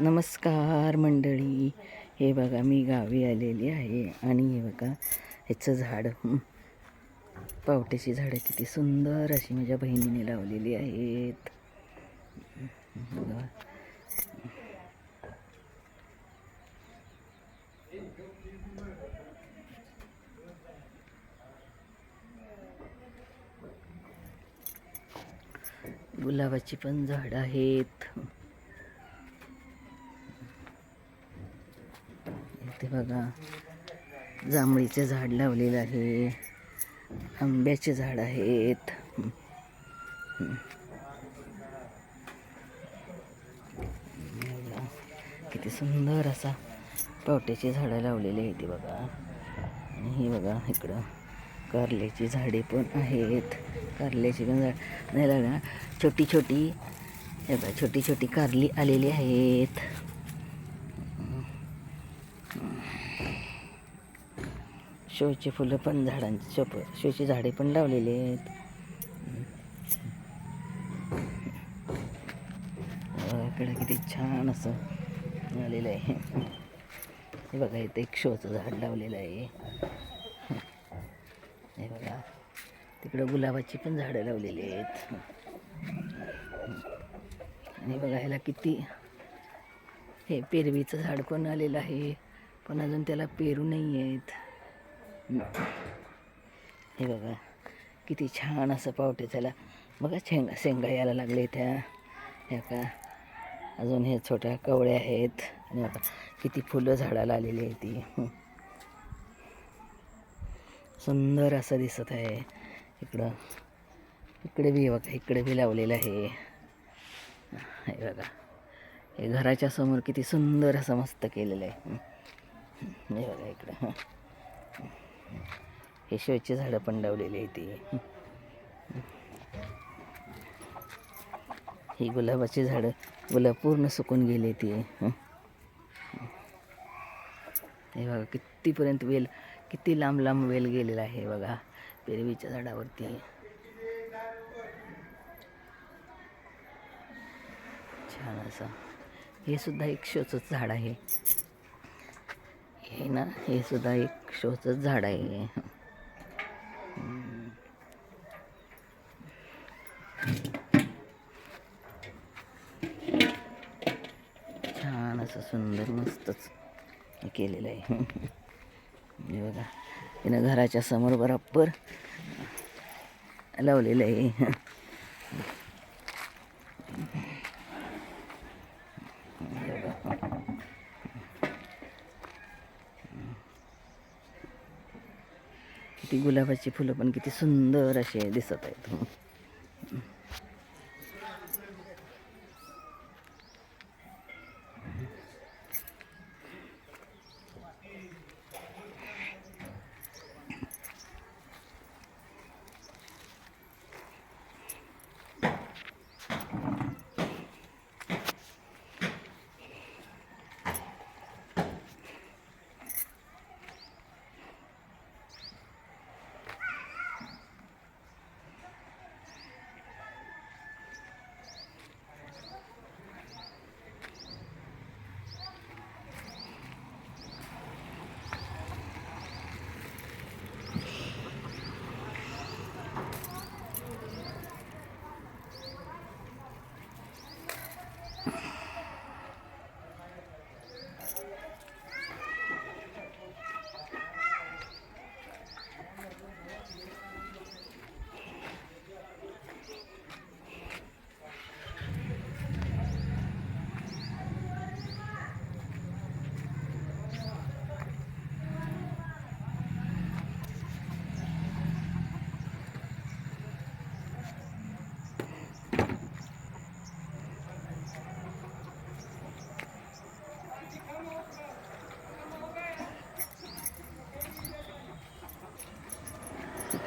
नमस्कार मंडळी. हे बघा मी गावी आलेली आहे आणि हे बघा ह्याचं झाड पावट्याची झाडं किती सुंदर अशी माझ्या बहिणीने लावलेली आहेत. बघा गुलाबाची पण झाडं आहेत. इथे बघा. जांभळीचे झाड लावलेलं आहे. आंब्याचे झाड आहेत. किती सुंदर असा पावट्याची झाडं लावलेली आहेत ती बघा. आणि ही बघा इकडं कारल्याची झाडे पण आहेत. कारल्याची पण झाड. नाही लागणार छोटी छोटी. हे बघा छोटी छोटी कारली आलेली आहेत. शोची फुलं पण झाडांची शोप शोची झाडे पण लावलेली आहेत. इकडं इकडे किती छान असं आलेलं आहे. हे बघा इथे एक शोचं झाड लावलेलं आहे. हे बघा तिकडं गुलाबाची पण झाडं लावलेली आहेत. आणि बघा ह्याला किती हे पेरवीचं झाड पण आलेलं आहे. पण अजून त्याला पेरू नाही आहेत. हे बघा किती छान असं पावटे त्याला बघा शेंगा शेंगा यायला लागले त्या ह्या का अजून हे छोट्या कवळ्या आहेत. आणि बघा किती फुलं झाडाला आलेली आहे ती. सुंदर असं दिसत आहे. इकडं इकडे बी बघा इकडे बी लावलेलं आहे. हे बघा हे घराच्या समोर किती सुंदर असं मस्त केलेलं आहे. हे बघा इकडं. हे शोची झाडं पण लावलेली आहे ती. ही गुलाबाची झाडं गुलाब पूर्ण सुकून गेली ती. हे बघा कितीपर्यंत वेल किती लांब लांब वेल गेलेला आहे बघा पेरवीच्या झाडावरती. छान असं. हे सुद्धा एक शोचच झाड आहे. हे ना? हे सुद्धा एक शोचंच झाड आहे. छान असं सुंदर मस्तच हे केलेलं आहे. हे बघा. तिनं घराच्या समोर बरोबर लावलेलं आहे. किती गुलाबाची फुलं पण किती सुंदर असे दिसत आहेत.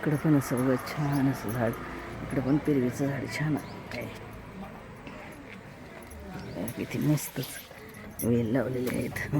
इकडं पण असं बघा छान असं झाड इकडं पण पेरवीचं झाड छान आहे. किती मस्तच. वेल लावलेले आहेत.